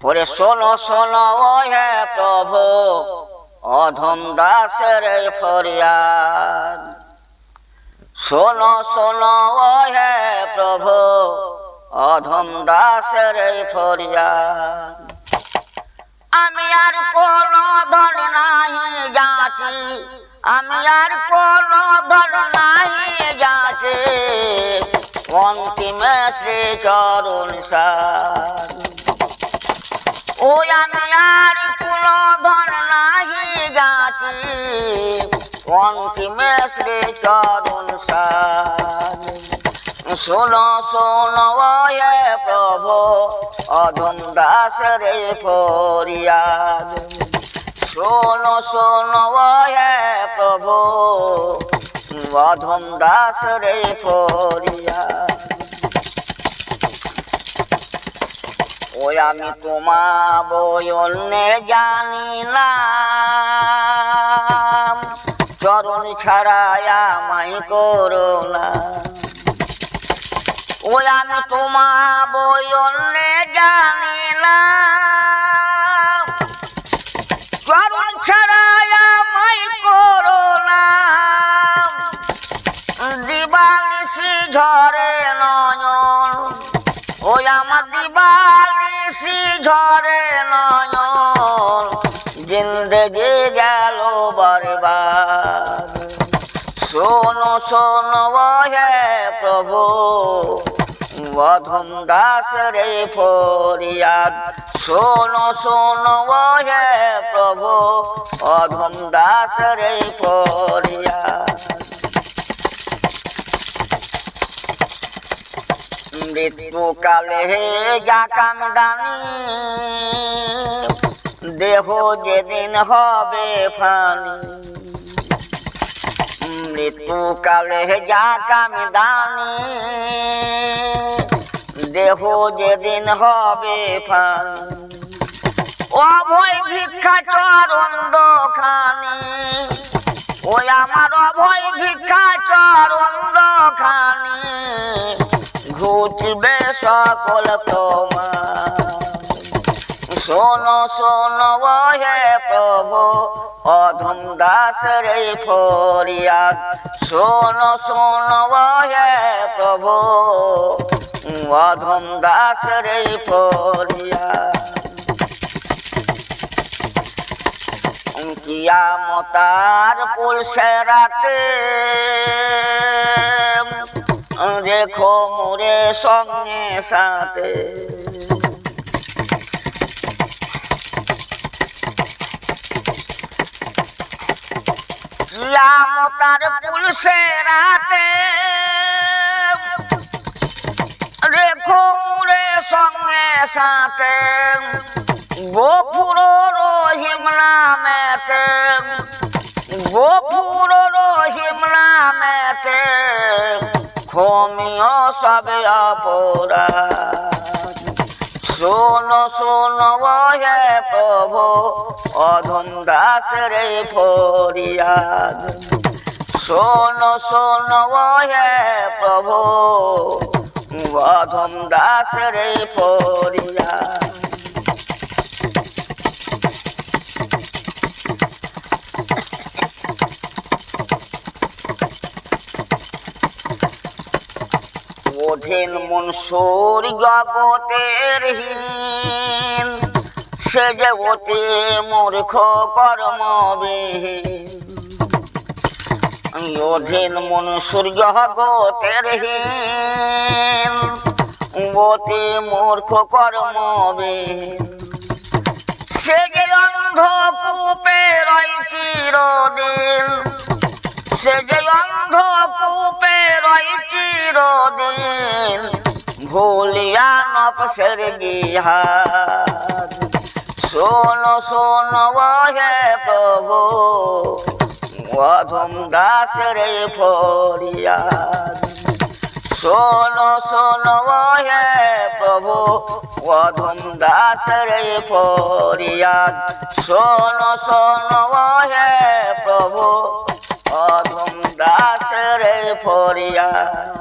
পরে শোনো শোনো হে প্রভু, অধম দাসের ফরিয়াদ। শোনো শোনো হে প্রভু, অধম দাসের ফরিয়াদ। আমি আর কোন ধর নাহি যাচ্ছি আমি আর কোন ধর নাহি যাচ্ছি অন্তিমে শ্রী চরণ সার। ওই আমি আর কোন ধন নাহি যাচ্ছি অন্তিমে শ্রী চরণ শোনো শোনো এ প্রভু অধম দাস রে ফরিয়াদ শোনো শোনো এ প্রভু অধম দাস রে ফরিয়াদ আমি তোমা বয়নে জানি না চরণ ছাড়াই আমায় করো ওই আমি তোমা বয়নে জানি না চরণ ছাড়াই আমায় করো না। দিবানিসি ঝরে দিবানিসি ঝরে নয়ন, জিন্দগি গেল বরবাদ শোনো শোনো হে প্রভু অধম দাস রে ফরিয়াদ। শোনো শোনো হে প্রভু অধম দাস রে ফরিয়াদ। মৃত্যুকালে যা কামদানি। দেহ যেদিন হবে ফানি। মৃত্যুকালে যা কামদানি। দেহ যেদিন হবে ফানি। অভয় ভিক্ষা চরন্দ খানি ওই আমার অভয় ভিক্ষা চরন্দ খানি ঘুচবে সকল তোমার। শোনো শোনো হে প্রভু, অধম দাস রে ফরিয়াদ। শোনো শোনো হে প্রভু, অধম দাস রে ফরিয়াদ। কিয়ামতার পুলসে রাতে রেখো মোরে সঙ্গে সাথে। কিয়ামতার পুলসে রাতে রেখো মোরে সঙ্গে সাথে। গোপুর রহিম নামেতে। গোপুর রহিম নামেতে। ক্ষমিও সবে অপরা শোনো শোনো হে প্রভু, অধম দাস রে ফরিয়াদ। শোনো শোনো হে প্রভু, অধম দাস রে ফরিয়াদ। অধীন মনসুর জগতের হীন। সে অতি মূর্খ কর্মবিহীন। অধীন মনসুর জগতের হীন। অতি মূর্খ কর্মবিহীন। সে যে অন্ধ কূপে রয় চিরদিন। নপসের গিহাদ। শোনো শোনো হে প্রভু অধম দাস রে ফরিয়াদ। শোনো শোনো হে প্রভু অধম দাস রে ফরিয়াদ। শোনো শোনো হে প্রভু অধম দাস রে ফরিয়াদ।